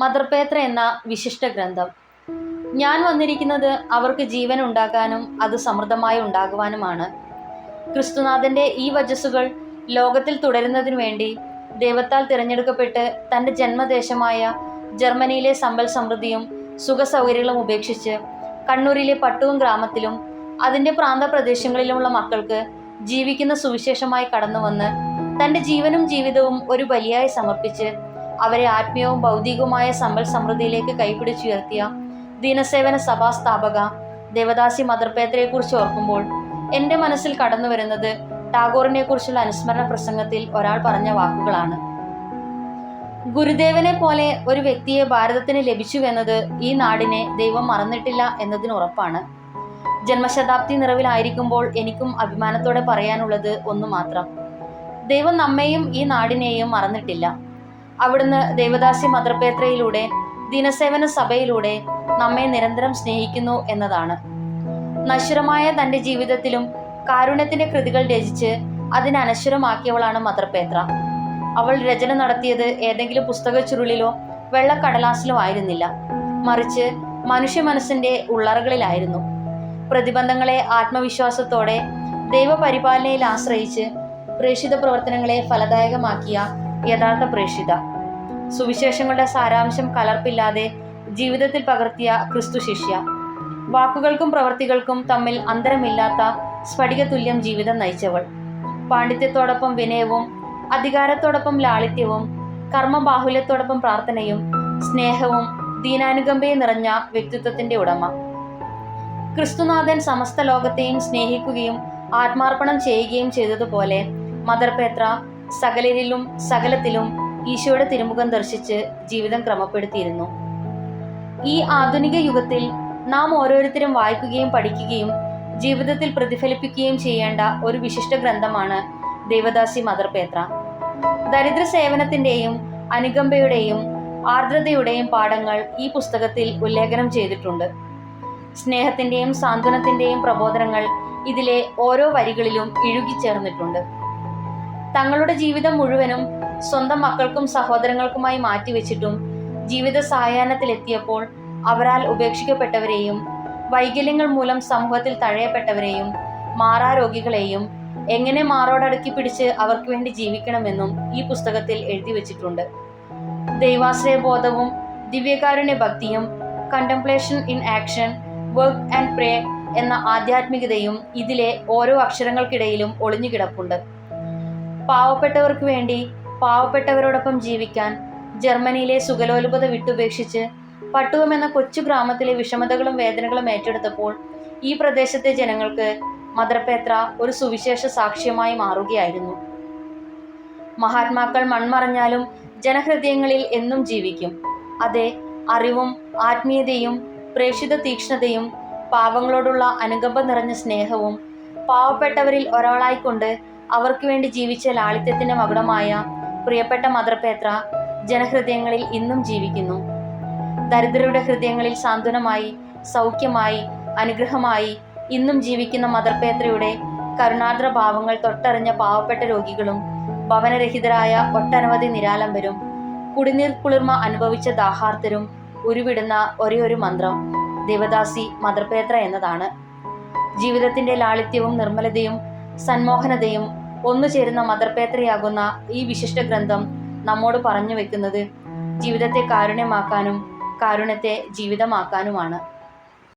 Mother പേത്ര എന്ന വിശിഷ്ട ഗ്രന്ഥം. ഞാൻ വന്നിരിക്കുന്നത് അവർക്ക് ജീവൻ ഉണ്ടാക്കാനും അത് സമൃദ്ധമായി ഉണ്ടാകുവാനുമാണ്. ക്രിസ്തുനാഥന്റെ ഈ വജസ്സുകൾ ലോകത്തിൽ തുടരുന്നതിനു വേണ്ടി ദൈവത്താൽ തിരഞ്ഞെടുക്കപ്പെട്ട് തന്റെ ജന്മദേശമായ ജർമ്മനിയിലെ സമ്പൽ സമൃദ്ധിയും സുഖസൗകര്യങ്ങളും ഉപേക്ഷിച്ച് കണ്ണൂരിലെ പട്ടുവും ഗ്രാമത്തിലും അതിന്റെ പ്രാന്തപ്രദേശങ്ങളിലുമുള്ള മക്കൾക്ക് ജീവിക്കുന്ന സുവിശേഷമായി കടന്നുവന്ന് തന്റെ ജീവനും ജീവിതവും ഒരു ബലിയായി സമർപ്പിച്ച് അവരെ ആത്മീയവും ഭൗതികവുമായ സമ്പൽ സമൃദ്ധിയിലേക്ക് കൈപിടിച്ചുയർത്തിയ ദീനസേവന സഭാ സ്ഥാപക ദേവദാസി മദർപേത്രയെക്കുറിച്ച് ഓർക്കുമ്പോൾ എന്റെ മനസ്സിൽ കടന്നു വരുന്നത് ടാഗോറിനെ കുറിച്ചുള്ള അനുസ്മരണ പ്രസംഗത്തിൽ ഒരാൾ പറഞ്ഞ വാക്കുകളാണ്. ഗുരുദേവനെ പോലെ ഒരു വ്യക്തിയെ ഭാരതത്തിന് ലഭിച്ചുവെന്നത് ഈ നാടിനെ ദൈവം മറന്നിട്ടില്ല എന്നതിന് ഉറപ്പാണ്. ജന്മശതാബ്ദി നിറവിലായിരിക്കുമ്പോൾ എനിക്കും അഭിമാനത്തോടെ പറയാനുള്ളത് ഒന്നു മാത്രം. ദൈവം നമ്മെയും ഈ നാടിനെയും മറന്നിട്ടില്ല. അവിടുന്ന് ദേവദാസി മദർപേത്രയിലൂടെ ദിനസേവന സഭയിലൂടെ നമ്മെ നിരന്തരം സ്നേഹിക്കുന്നു എന്നതാണ്. നശ്വരമായ തന്റെ ജീവിതത്തിലും കാരുണ്യത്തിന്റെ കൃതികൾ രചിച്ച് അതിനെ അനശ്വരമാക്കിയവളാണ് അവൾ രചന നടത്തിയത് ഏതെങ്കിലും പുസ്തക ചുരുളിലോ വെള്ളക്കടലാസിലോ ആയിരുന്നില്ല. മറിച്ച് മനുഷ്യ മനസ്സിന്റെ ഉള്ളറകളിലായിരുന്നു. പ്രതിബന്ധങ്ങളെ ആത്മവിശ്വാസത്തോടെ ദൈവപരിപാലനയിൽ ആശ്രയിച്ച് പ്രേക്ഷിത പ്രവർത്തനങ്ങളെ ഫലദായകമാക്കിയ യഥാർത്ഥ പ്രേക്ഷിത. സുവിശേഷങ്ങളുടെ സാരാംശം കലർപ്പില്ലാതെ ജീവിതത്തിൽ പകർത്തിയ ക്രിസ്തു ശിഷ്യ. വാക്കുകൾക്കും പ്രവൃത്തികൾക്കും തമ്മിൽ അന്തരമില്ലാത്ത സ്ഫടിക തുല്യം ജീവിതം നയിച്ചവൾ. പാണ്ഡിത്യത്തോടൊപ്പം വിനയവും അധികാരത്തോടൊപ്പം ലാളിത്യവും കർമ്മബാഹുല്യത്തോടൊപ്പം പ്രാർത്ഥനയും സ്നേഹവും ദീനാനുകമ്പയും നിറഞ്ഞ വ്യക്തിത്വത്തിന്റെ ഉടമ. ക്രിസ്തുനാഥൻ സമസ്ത ലോകത്തെയും സ്നേഹിക്കുകയും ആത്മാർപ്പണം ചെയ്യുകയും ചെയ്തതുപോലെ മദർ പേത്ര സകലരിലും സകലത്തിലും ഈശോയുടെ തിരുമുഖം ദർശിച്ച് ജീവിതം ക്രമപ്പെടുത്തിയിരുന്നു. ഈ ആധുനിക യുഗത്തിൽ നാം ഓരോരുത്തരും വായിക്കുകയും പഠിക്കുകയും ജീവിതത്തിൽ പ്രതിഫലിപ്പിക്കുകയും ചെയ്യേണ്ട ഒരു വിശിഷ്ട ഗ്രന്ഥമാണ് ദേവദാസി മദർ പേത്ര. ദരിദ്ര സേവനത്തിന്റെയും അനുകമ്പയുടെയും ആർദ്രതയുടെയും പാഠങ്ങൾ ഈ പുസ്തകത്തിൽ ഉല്ലേഖനം ചെയ്തിട്ടുണ്ട്. സ്നേഹത്തിന്റെയും സാന്ത്വനത്തിന്റെയും പ്രബോധനങ്ങൾ ഇതിലെ ഓരോ വരികളിലും ഇഴുകിച്ചേർന്നിട്ടുണ്ട്. തങ്ങളുടെ ജീവിതം മുഴുവനും സ്വന്തം മക്കൾക്കും സഹോദരങ്ങൾക്കുമായി മാറ്റിവെച്ചിട്ടും ജീവിത സായാഹ്നത്തിലെത്തിയപ്പോൾ അവരാൽ ഉപേക്ഷിക്കപ്പെട്ടവരെയും വൈകല്യങ്ങൾ മൂലം സമൂഹത്തിൽ തഴയപ്പെട്ടവരെയും മാറാരോഗികളെയും എങ്ങനെ മാറോടടുക്കി പിടിച്ച് അവർക്ക് വേണ്ടി ജീവിക്കണമെന്നും ഈ പുസ്തകത്തിൽ എഴുതി വച്ചിട്ടുണ്ട്. ദൈവാശ്രയ ബോധവും ദിവ്യകാരുണ്യ ഭക്തിയും contemplation in action work and pray എന്ന ആധ്യാത്മികതയും ഇതിലെ ഓരോ അക്ഷരങ്ങൾക്കിടയിലും ഒളിഞ്ഞുകിടപ്പുണ്ട്. പാവപ്പെട്ടവർക്ക് വേണ്ടി പാവപ്പെട്ടവരോടൊപ്പം ജീവിക്കാൻ ജർമ്മനിയിലെ സുഖലോലുപത വിട്ടുപേക്ഷിച്ച് പട്ടുവം എന്ന കൊച്ചു ഗ്രാമത്തിലെ വിഷമതകളും വേദനകളും ഏറ്റെടുത്തപ്പോൾ ഈ പ്രദേശത്തെ ജനങ്ങൾക്ക് മദർപേത്ര ഒരു സുവിശേഷ സാക്ഷ്യമായി മാറുകയായിരുന്നു. മഹാത്മാക്കൾ മൺമറഞ്ഞാലും ജനഹൃദയങ്ങളിൽ എന്നും ജീവിക്കും. അതെ അറിവും ആത്മീയതയും പ്രേക്ഷിത തീക്ഷ്ണതയും പാവങ്ങളോടുള്ള അനുകമ്പ നിറഞ്ഞ സ്നേഹവും പാവപ്പെട്ടവരിൽ ഒരാളായിക്കൊണ്ട് അവർക്ക് വേണ്ടി ജീവിച്ച ലാളിത്യത്തിന്റെ മകുടമായ പ്രിയപ്പെട്ട മദർ പേത്ര ജനഹൃദയങ്ങളിൽ ഇന്നും ജീവിക്കുന്നു. ദരിദ്രരുടെ ഹൃദയങ്ങളിൽ സാന്ത്വനമായി സൗഖ്യമായി അനുഗ്രഹമായി ഇന്നും ജീവിക്കുന്ന മദർ പേത്രയുടെ കരുണാർദ്ര ഭാവങ്ങൾ തൊട്ടറിഞ്ഞ പാവപ്പെട്ട രോഗികളും ഭവനരഹിതരായ ഒട്ടനവധി നിരാലംബരും കുടിനീർ കുളിർമ അനുഭവിച്ച ദാഹാർത്തരും ഉരുവിടുന്ന ഒരേ ഒരു മന്ത്രം ദേവദാസി മദർപേത്ര എന്നതാണ്. ജീവിതത്തിന്റെ ലാളിത്യവും നിർമ്മലതയും സന്മോഹനതയും ഒന്നു മദർ മദർപേത്രയാകുന്ന ഈ വിശിഷ്ട ഗ്രന്ഥം നമ്മോട് പറഞ്ഞു വെക്കുന്നത് ജീവിതത്തെ കാരുണ്യമാക്കാനും കാരുണ്യത്തെ ജീവിതമാക്കാനുമാണ്.